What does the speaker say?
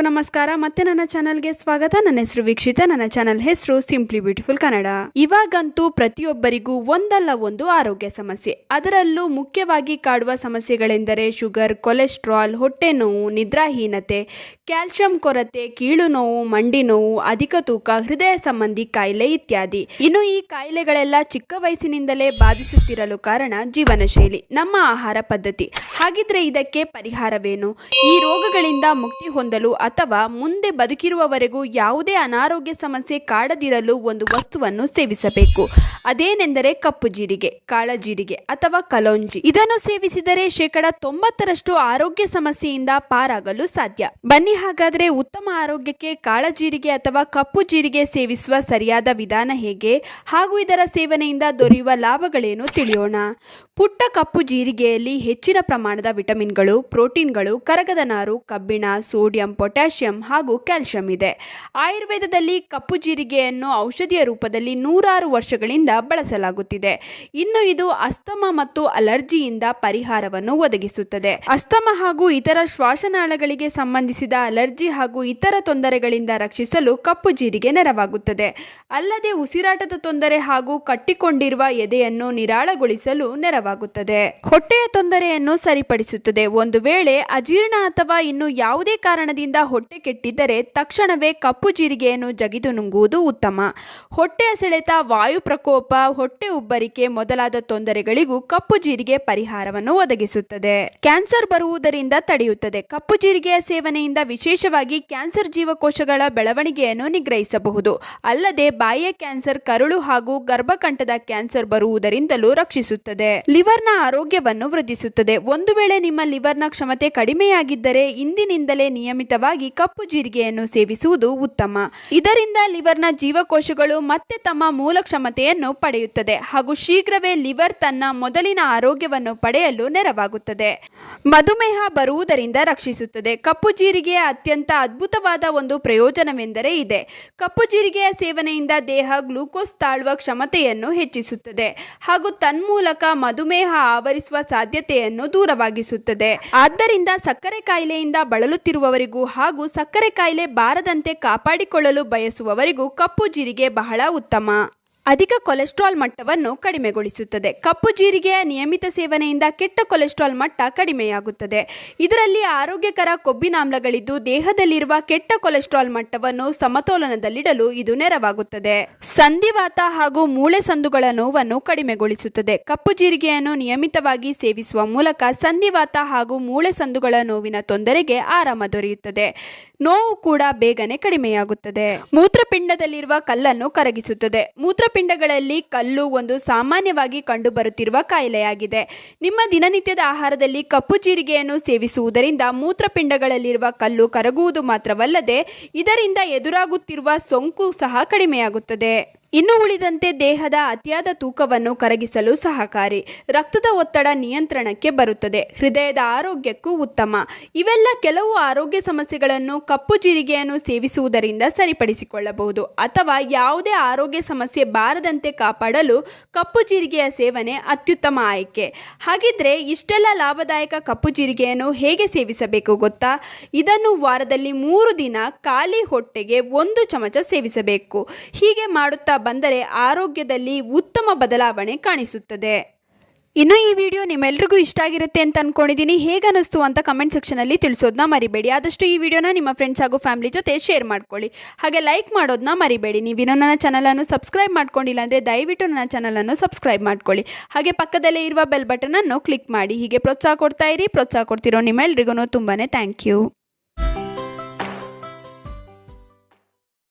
ಎಲ್ರಿಗೂ ನಮಸ್ಕಾರ. ಮತ್ತೆ ನನ್ನ ಚಾನಲ್ಗೆ ಸ್ವಾಗತ. ನನ್ನ ಹೆಸರು ವೀಕ್ಷಿತ. ನನ್ನ ಚಾನಲ್ ಹೆಸರು ಸಿಂಪ್ಲಿ ಬ್ಯೂಟಿಫುಲ್ ಕನ್ನಡ ಇವಾಗಂತೂ ಪ್ರತಿಯೊಬ್ಬರಿಗೂ ಒಂದಲ್ಲ ಒಂದು ಆರೋಗ್ಯ ಸಮಸ್ಯೆ. ಅದರಲ್ಲೂ ಮುಖ್ಯವಾಗಿ ಕಾಡುವ ಸಮಸ್ಯೆಗಳೆಂದರೆ ಶುಗರ್, ಕೊಲೆಸ್ಟ್ರಾಲ್, ಹೊಟ್ಟೆ ನೋವು, ನಿದ್ರಾಹೀನತೆ ಕ್ಯಾಲ್ಸಿಯಂ ಕೊರತೆ, ಕೀಳು ನೋವು, ಮಂಡಿ ನೋವು, ಅಧಿಕ ತೂಕ, ಹೃದಯ ಸಂಬಂಧಿ ಕಾಯಿಲೆ ಇತ್ಯಾದಿ. ಇನ್ನು ಈ ಕಾಯಿಲೆಗಳೆಲ್ಲ ಚಿಕ್ಕ ವಯಸ್ಸಿನಿಂದಲೇ ಬಾಧಿಸುತ್ತಿರಲು ಕಾರಣ ಜೀವನ ಶೈಲಿ ನಮ್ಮ ಆಹಾರ ಪದ್ಧತಿ. ಹಾಗಿದ್ರೆ ಇದಕ್ಕೆ ಪರಿಹಾರವೇನು? ಈ ರೋಗಗಳಿಂದ ಮುಕ್ತಿ ಹೊಂದಲು ಅಥವಾ ಮುಂದೆ ಬದುಕಿರುವವರೆಗೂ ಯಾವುದೇ ಅನಾರೋಗ್ಯ ಸಮಸ್ಯೆ ಕಾಡದಿರಲು ಒಂದು ವಸ್ತುವನ್ನು ಸೇವಿಸಬೇಕು. ಅದೇನೆಂದರೆ ಕಪ್ಪು ಜೀರಿಗೆ ಕಾಳಜೀರಿಗೆ ಅಥವಾ ಕಲೋಂಜಿ. ಇದನ್ನು ಸೇವಿಸಿದರೆ ಶೇಕಡ ತೊಂಬತ್ತರಷ್ಟು ಆರೋಗ್ಯ ಸಮಸ್ಯೆಯಿಂದ ಪಾರಾಗಲು ಸಾಧ್ಯ. ಬನ್ನಿ ಹಾಗಾದ್ರೆ ಉತ್ತಮ ಆರೋಗ್ಯಕ್ಕೆ ಕಾಳಜೀರಿಗೆ ಅಥವಾ ಕಪ್ಪು ಜೀರಿಗೆ ಸೇವಿಸುವ ಸರಿಯಾದ ವಿಧಾನ ಹೇಗೆ? ಹಾಗೂ ಇದರ ಸೇವನೆಯಿಂದ ದೊರೆಯುವ ಲಾಭಗಳೇನು ತಿಳಿಯೋಣ. ಪುಟ್ಟ ಕಪ್ಪು ಜೀರಿಗೆಯಲ್ಲಿ ಹೆಚ್ಚಿನ ಪ್ರಮಾಣದ ವಿಟಮಿನ್ಗಳು, ಪ್ರೋಟೀನ್ಗಳು, ಕರಗದ ನಾರು, ಕಬ್ಬಿಣ, ಸೋಡಿಯಂ ಹಾಗೂ ಕ್ಯಾಲ್ಸಿಯಂ ಇದೆ. ಆಯುರ್ವೇದದಲ್ಲಿ ಕಪ್ಪು ಜೀರಿಗೆಯನ್ನು ಔಷಧಿಯ ರೂಪದಲ್ಲಿ ನೂರಾರು ವರ್ಷಗಳಿಂದ ಬಳಸಲಾಗುತ್ತಿದೆ. ಇನ್ನು ಇದು ಅಸ್ತಮ ಮತ್ತು ಅಲರ್ಜಿಯಿಂದ ಪರಿಹಾರವನ್ನು ಒದಗಿಸುತ್ತದೆ. ಅಸ್ತಮ ಹಾಗೂ ಇತರ ಶ್ವಾಸನಾಳಗಳಿಗೆ ಸಂಬಂಧಿಸಿದ ಅಲರ್ಜಿ ಹಾಗೂ ಇತರ ತೊಂದರೆಗಳಿಂದ ರಕ್ಷಿಸಲು ಕಪ್ಪು ಜೀರಿಗೆ ನೆರವಾಗುತ್ತದೆ. ಅಲ್ಲದೆ ಉಸಿರಾಟದ ತೊಂದರೆ ಹಾಗೂ ಕಟ್ಟಿಕೊಂಡಿರುವ ಎದೆಯನ್ನು ನಿರಾಳಗೊಳಿಸಲು ನೆರವಾಗುತ್ತದೆ. ಹೊಟ್ಟೆಯ ತೊಂದರೆಯನ್ನು ಸರಿಪಡಿಸುತ್ತದೆ. ಒಂದು ವೇಳೆ ಅಜೀರ್ಣ ಅಥವಾ ಇನ್ನು ಯಾವುದೇ ಕಾರಣದಿಂದ ಹೊಟ್ಟೆ ಕೆಟ್ಟಿದ್ದರೆ ತಕ್ಷಣವೇ ಕಪ್ಪು ಜೀರಿಗೆಯನ್ನು ಜಗಿದು ನುಂಗುವುದು ಉತ್ತಮ. ಹೊಟ್ಟೆಯ ಸೆಳೆತ, ವಾಯು ಪ್ರಕೋಪ, ಹೊಟ್ಟೆ ಉಬ್ಬರಿಕೆ ಮೊದಲಾದ ತೊಂದರೆಗಳಿಗೂ ಕಪ್ಪು ಜೀರಿಗೆ ಪರಿಹಾರವನ್ನು ಒದಗಿಸುತ್ತದೆ. ಕ್ಯಾನ್ಸರ್ ಬರುವುದರಿಂದ ತಡೆಯುತ್ತದೆ. ಕಪ್ಪು ಜೀರಿಗೆಯ ಸೇವನೆಯಿಂದ ವಿಶೇಷವಾಗಿ ಕ್ಯಾನ್ಸರ್ ಜೀವಕೋಶಗಳ ಬೆಳವಣಿಗೆಯನ್ನು ನಿಗ್ರಹಿಸಬಹುದು. ಅಲ್ಲದೆ ಬಾಯಿಯ ಕ್ಯಾನ್ಸರ್, ಕರುಳು ಹಾಗೂ ಗರ್ಭಕಂಠದ ಕ್ಯಾನ್ಸರ್ ಬರುವುದರಿಂದಲೂ ರಕ್ಷಿಸುತ್ತದೆ. ಲಿವರ್ನ ಆರೋಗ್ಯವನ್ನು ವೃದ್ಧಿಸುತ್ತದೆ. ಒಂದು ವೇಳೆ ನಿಮ್ಮ ಲಿವರ್ನ ಕ್ಷಮತೆ ಕಡಿಮೆಯಾಗಿದ್ದರೆ ಇಂದಿನಿಂದಲೇ ನಿಯಮಿತವಾಗಿ ಕಪ್ಪು ಜೀರಿಗೆಯನ್ನು ಸೇವಿಸುವುದು ಉತ್ತಮ. ಇದರಿಂದ ಲಿವರ್ನ ಜೀವಕೋಶಗಳು ಮತ್ತೆ ತಮ್ಮ ಮೂಲ ಕ್ಷಮತೆಯನ್ನು ಪಡೆಯುತ್ತದೆ ಹಾಗೂ ಶೀಘ್ರವೇ ಲಿವರ್ ತನ್ನ ಮೊದಲಿನ ಆರೋಗ್ಯವನ್ನು ಪಡೆಯಲು ನೆರವಾಗುತ್ತದೆ. ಮಧುಮೇಹ ಬರುವುದರಿಂದ ರಕ್ಷಿಸುತ್ತದೆ. ಕಪ್ಪು ಜೀರಿಗೆಯ ಅತ್ಯಂತ ಅದ್ಭುತವಾದ ಒಂದು ಪ್ರಯೋಜನವೆಂದರೆ ಇದೆ. ಕಪ್ಪು ಜೀರಿಗೆಯ ಸೇವನೆಯಿಂದ ದೇಹ ಗ್ಲೂಕೋಸ್ ತಾಳುವ ಕ್ಷಮತೆಯನ್ನು ಹೆಚ್ಚಿಸುತ್ತದೆ. ಹಾಗೂ ತನ್ಮೂಲಕ ಮಧುಮೇಹ ಆವರಿಸುವ ಸಾಧ್ಯತೆಯನ್ನು ದೂರವಾಗಿಸುತ್ತದೆ. ಆದ್ದರಿಂದ ಸಕ್ಕರೆ ಕಾಯಿಲೆಯಿಂದ ಬಳಲುತ್ತಿರುವವರಿಗೂ ಹಾಗೂ ಸಕ್ಕರೆ ಕಾಯಿಲೆ ಬಾರದಂತೆ ಕಾಪಾಡಿಕೊಳ್ಳಲು ಬಯಸುವವರಿಗೂ ಕಪ್ಪು ಜೀರಿಗೆ ಬಹಳ ಉತ್ತಮ. ಅಧಿಕ ಕೊಲೆಸ್ಟ್ರಾಲ್ ಮಟ್ಟವನ್ನು ಕಡಿಮೆಗೊಳಿಸುತ್ತದೆ. ಕಪ್ಪು ಜೀರಿಗೆಯ ನಿಯಮಿತ ಸೇವನೆಯಿಂದ ಕೆಟ್ಟ ಕೊಲೆಸ್ಟ್ರಾಲ್ ಮಟ್ಟ ಕಡಿಮೆಯಾಗುತ್ತದೆ. ಇದರಲ್ಲಿ ಆರೋಗ್ಯಕರ ಕೊಬ್ಬಿನಾಮ್ಲಗಳಿದ್ದು ದೇಹದಲ್ಲಿರುವ ಕೆಟ್ಟ ಕೊಲೆಸ್ಟ್ರಾಲ್ ಮಟ್ಟವನ್ನು ಸಮತೋಲನದಲ್ಲಿಡಲು ಇದು ನೆರವಾಗುತ್ತದೆ. ಸಂಧಿವಾತ ಹಾಗೂ ಮೂಳೆ ಸಂದುಗಳ ನೋವನ್ನು ಕಡಿಮೆಗೊಳಿಸುತ್ತದೆ. ಕಪ್ಪು ಜೀರಿಗೆಯನ್ನು ನಿಯಮಿತವಾಗಿ ಸೇವಿಸುವ ಮೂಲಕ ಸಂಧಿವಾತ ಹಾಗೂ ಮೂಳೆ ಸಂದುಗಳ ನೋವಿನ ತೊಂದರೆಗೆ ಆರಾಮ ದೊರೆಯುತ್ತದೆ. ನೋವು ಕೂಡ ಬೇಗನೆ ಕಡಿಮೆಯಾಗುತ್ತದೆ. ಮೂತ್ರಪಿಂಡದಲ್ಲಿರುವ ಕಲ್ಲನ್ನು ಕರಗಿಸುತ್ತದೆ. ಮೂತ್ರಪಿಂಡಗಳಲ್ಲಿ ಕಲ್ಲು ಒಂದು ಸಾಮಾನ್ಯವಾಗಿ ಕಂಡುಬರುತ್ತಿರುವ ಕಾಯಿಲೆಯಾಗಿದೆ. ನಿಮ್ಮ ದಿನನಿತ್ಯದ ಆಹಾರದಲ್ಲಿ ಕಪ್ಪು ಜೀರಿಗೆಯನ್ನು ಸೇವಿಸುವುದರಿಂದ ಮೂತ್ರಪಿಂಡಗಳಲ್ಲಿರುವ ಕಲ್ಲು ಕರಗುವುದು ಮಾತ್ರವಲ್ಲದೆ ಇದರಿಂದ ಎದುರಾಗುತ್ತಿರುವ ಸೋಂಕು ಸಹ ಕಡಿಮೆಯಾಗುತ್ತದೆ. ಇನ್ನು ಉಳಿದಂತೆ ದೇಹದ ಅತಿಯಾದ ತೂಕವನ್ನು ಕರಗಿಸಲು ಸಹಕಾರಿ. ರಕ್ತದ ಒತ್ತಡ ನಿಯಂತ್ರಣಕ್ಕೆ ಬರುತ್ತದೆ. ಹೃದಯದ ಆರೋಗ್ಯಕ್ಕೂ ಉತ್ತಮ. ಇವೆಲ್ಲ ಕೆಲವು ಆರೋಗ್ಯ ಸಮಸ್ಯೆಗಳನ್ನು ಕಪ್ಪು ಜೀರಿಗೆಯನ್ನು ಸೇವಿಸುವುದರಿಂದ ಸರಿಪಡಿಸಿಕೊಳ್ಳಬಹುದು. ಅಥವಾ ಯಾವುದೇ ಆರೋಗ್ಯ ಸಮಸ್ಯೆ ಬಾರದಂತೆ ಕಾಪಾಡಲು ಕಪ್ಪು ಜೀರಿಗೆಯ ಸೇವನೆ ಅತ್ಯುತ್ತಮ ಆಯ್ಕೆ. ಹಾಗಿದ್ರೆ ಇಷ್ಟೆಲ್ಲ ಲಾಭದಾಯಕ ಕಪ್ಪು ಜೀರಿಗೆಯನ್ನು ಹೇಗೆ ಸೇವಿಸಬೇಕು ಗೊತ್ತಾ? ಇದನ್ನು ವಾರದಲ್ಲಿ ಮೂರು ದಿನ ಖಾಲಿ ಹೊಟ್ಟೆಗೆ ಒಂದು ಚಮಚ ಸೇವಿಸಬೇಕು. ಹೀಗೆ ಮಾಡುತ್ತಾ ಬಂದರೆ ಆರೋಗ್ಯದಲ್ಲಿ ಉತ್ತಮ ಬದಲಾವಣೆ ಕಾಣಿಸುತ್ತದೆ. ಇನ್ನು ಈ ವಿಡಿಯೋ ನಿಮ್ಮೆಲ್ರಿಗೂ ಇಷ್ಟ ಆಗಿರುತ್ತೆ ಅಂತ ಅನ್ಕೊಂಡಿದ್ದೀನಿ. ಹೇಗನ್ನಿಸ್ತು ಅಂತ ಕಮೆಂಟ್ ಸೆಕ್ಷನಲ್ಲಿ ತಿಳಿಸೋದನ್ನ ಮರಿಬೇಡಿ. ಆದಷ್ಟು ಈ ವಿಡಿಯೋನ ನಿಮ್ಮ ಫ್ರೆಂಡ್ಸ್ ಹಾಗೂ ಫ್ಯಾಮಿಲಿ ಜೊತೆ ಶೇರ್ ಮಾಡ್ಕೊಳ್ಳಿ. ಹಾಗೆ ಲೈಕ್ ಮಾಡೋದನ್ನ ಮರಿಬೇಡಿ. ನೀವಿನ್ನೂ ನನ್ನ ಚಾನಲನ್ನು ಸಬ್ಸ್ಕ್ರೈಬ್ ಮಾಡ್ಕೊಂಡಿಲ್ಲ ಅಂದರೆ ದಯವಿಟ್ಟು ನನ್ನ ಚಾನಲನ್ನು ಸಬ್ಸ್ಕ್ರೈಬ್ ಮಾಡ್ಕೊಳ್ಳಿ. ಹಾಗೆ ಪಕ್ಕದಲ್ಲೇ ಇರುವ ಬೆಲ್ ಬಟನನ್ನು ಕ್ಲಿಕ್ ಮಾಡಿ. ಹೀಗೆ ಪ್ರೋತ್ಸಾಹ ಕೊಡ್ತಾ ಇರಿ. ಪ್ರೋತ್ಸಾಹ ಕೊಡ್ತಿರೋ ನಿಮ್ಮೆಲ್ರಿಗೂ ತುಂಬಾ ಥ್ಯಾಂಕ್ ಯು